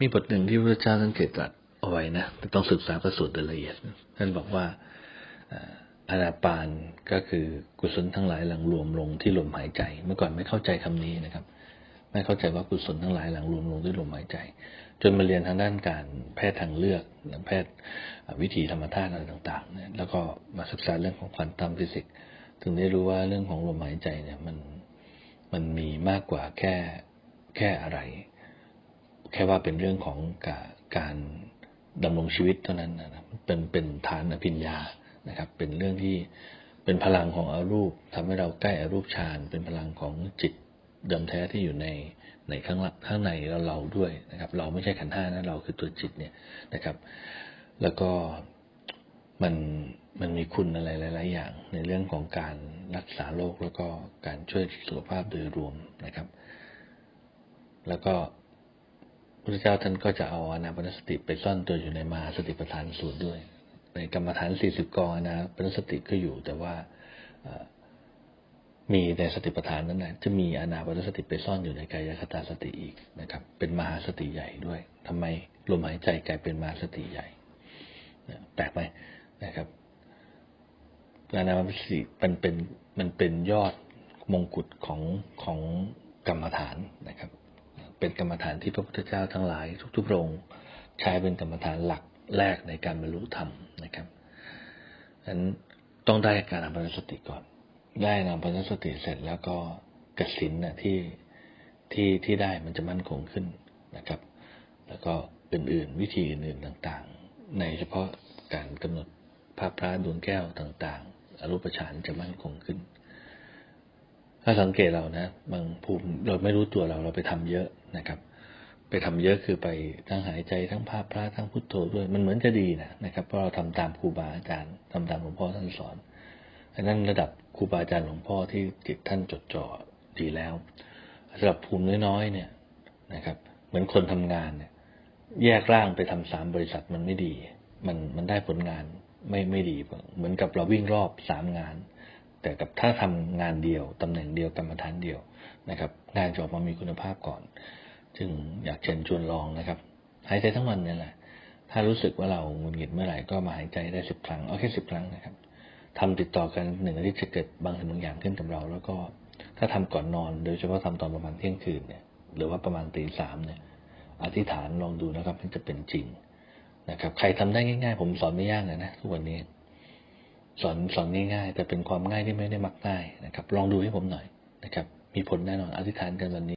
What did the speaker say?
มีบทหนึ่งที่พระเจ้าท่านเกิดตรัสเอาไว้นะแต่ต้องศึกษาพระสูตรโดยละเอียด ท่านบอกว่าอาอานาปานก็คือกุศลทั้งหลายหลังรวมลงที่ลมหายใจ เมื่อก่อนไม่เข้าใจคำนี้นะครับ ไม่เข้าใจว่ากุศลทั้งหลายหลังรวมลงด้วยลมหายใจ จนมาเรียนทางด้านการแพทย์ทางเลือกแพทย์วิถีธรรมธาตุอะไรต่างๆเนี่ยแล้วก็มาศึกษาเรื่องของควอนตัมฟิสิกส์ถึงได้รู้ว่าเรื่องของลมหายใจเนี่ยมันมันมีมากกว่าแค่แค่อะไร แค่ว่าเป็นเรื่องของการดำรงชีวิตเท่านั้นนะครับเป็นเป็นฐานอภิญญานะครับ เป็นเรื่องที่เป็นพลังของอารูปทำให้เราใกล้อารูปฌานเป็นพลังของจิตเดิมแท้ที่อยู่ในในข้างละข้างในเราเราด้วยนะครับ เราไม่ใช่ขันธ์ห้านะเราคือตัวจิตเนี่ยนะครับ แล้วก็มันมันมีคุณอะไรหลาย ๆ อย่าง ในเรื่องของการรักษาโรคแล้วก็การช่วยสุขภาพโดยรวมนะครับ แล้วก็ พระเจ้าท่านก็จะเอาอนาปนสติไปซ่อนตัวอยู่ในมาสติปัฏฐานสูตรด้วย ในกรรมฐานสี่สิบกองอนาปนสติก็อยู่แต่ว่ามีในสติปัฏฐานนั้นนะจะมีอนาปนสติไปซ่อนอยู่ในกายคตาสติอีกนะครับ เป็นมหาสติใหญ่ด้วยทำไมลมหายใจกลายเป็นมหาสติใหญ่แปลกไหมนะครับอนาปนสติมันเป็นมันเป็นยอดมงกุฎของของกรรมฐานนะครับ เป็นกรรมฐานที่พระพุทธเจ้าทั้งหลาย ทุกๆพระองค์ใช้เป็นกรรมฐานหลักแรกในการบรรลุธรรมนะครับฉะนั้นต้องได้การอนาปนสติก่อน ได้อนาปานสติเสร็จแล้วก็กสินน่ะที่ที่ที่ได้มันจะมั่นคงขึ้นนะครับ แล้วก็อื่นๆ วิธีอื่นๆต่างๆ ในเฉพาะการกำหนดภาพพระดวงแก้วต่างๆอรูปฌานจะมั่นคงขึ้น ถ้าสังเกตเรานะ บางภูมิเราไม่รู้ตัวเราเราไปทำเยอะนะครับ ไปทำเยอะคือไปทั้งหายใจทั้งภาพพระทั้งพุทโธด้วยมันเหมือนจะดีนะนะครับเพราะเราทำตามครูบาอาจารย์ทำตามหลวงพ่อท่านสอนดังนั้นระดับครูบาอาจารย์หลวงพ่อที่จิตท่านจดจ่อดีแล้วสำหรับภูมิน้อยๆเนี่ยนะครับ เหมือนคนทำงานเนี่ย แยกร่างไปทำสามบริษัทมันไม่ดี มันมันได้ผลงานไม่ไม่ดี เหมือนกับเราวิ่งรอบสามงาน แต่กับถ้าทำงานเดียวตำแหน่งเดียวกรรมฐานเดียวนะครับ งานจะออกมามีคุณภาพก่อน จึงอยากเชิญชวนลองนะครับหายใจทั้งวันนี่แหละ ถ้ารู้สึกว่าเราหงุดหงิดเมื่อไหร่ก็มาหายใจได้สิบครั้งเอาแค่สิบครั้งนะครับทำติดต่อกันหนึ่งอาทิตย์จะเกิดบางสิ่งบางอย่างขึ้นกับเรา แล้วก็ถ้าทำก่อนนอน โดยเฉพาะทำตอนประมาณเที่ยงคืนเนี่ย หรือว่าประมาณตีสามเนี่ย อธิษฐานลองดูนะครับมันจะเป็นจริงนะครับ ใครทำได้ง่าย ๆ ผมสอนไม่ยากเลยนะทุกวันนี้ สอนสอนง่ายๆ แต่เป็นความง่ายที่ไม่ได้มักง่ายนะครับ ลองดูให้ผมหน่อยนะครับ มีผลแน่นอนอธิษฐานกันวันนี้